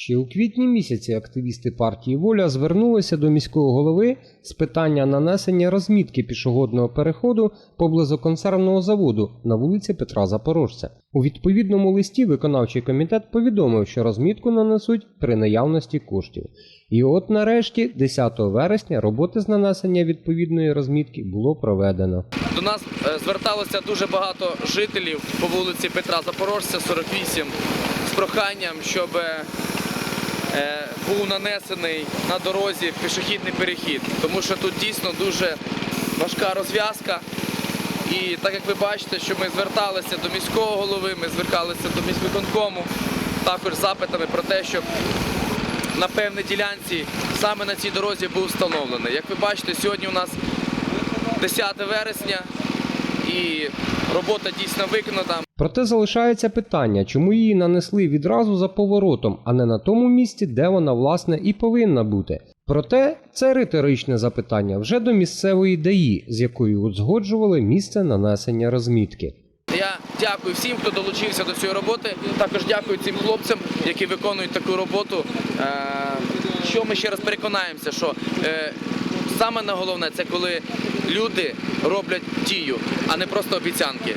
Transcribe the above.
Ще у квітні місяці активісти партії Воля звернулися до міського голови з питання нанесення розмітки пішохідного переходу поблизу консервного заводу на вулиці Петра Запорожця. У відповідному листі виконавчий комітет повідомив, що розмітку нанесуть при наявності коштів. І от нарешті, 10 вересня, роботи з нанесення відповідної розмітки було проведено. До нас е, зверталося дуже багато жителів по вулиці Петра Запорожця, 48, з проханням, щоб е, був нанесений на дорозі пішохідний перехід, тому що тут дійсно дуже важка розв'язка. І так як ви бачите, що ми зверталися до міського голови, ми зверталися до міськвиконкому, також запитами про те, щоб на певній ділянці саме на цій дорозі був встановлений. Як ви бачите, сьогодні у нас 10 вересня і робота дійсно виконана. Проте залишається питання, чому її нанесли відразу за поворотом, а не на тому місці, де вона власне і повинна бути. Проте це риторичне запитання вже до місцевої ДАІ, з якою узгоджували місце нанесення розмітки. Я дякую всім, хто долучився до цієї роботи. Також дякую цим хлопцям, які виконують таку роботу. Е, Що ми ще раз переконаємося, що е, саме головне це коли люди роблять дію, а не просто обіцянки.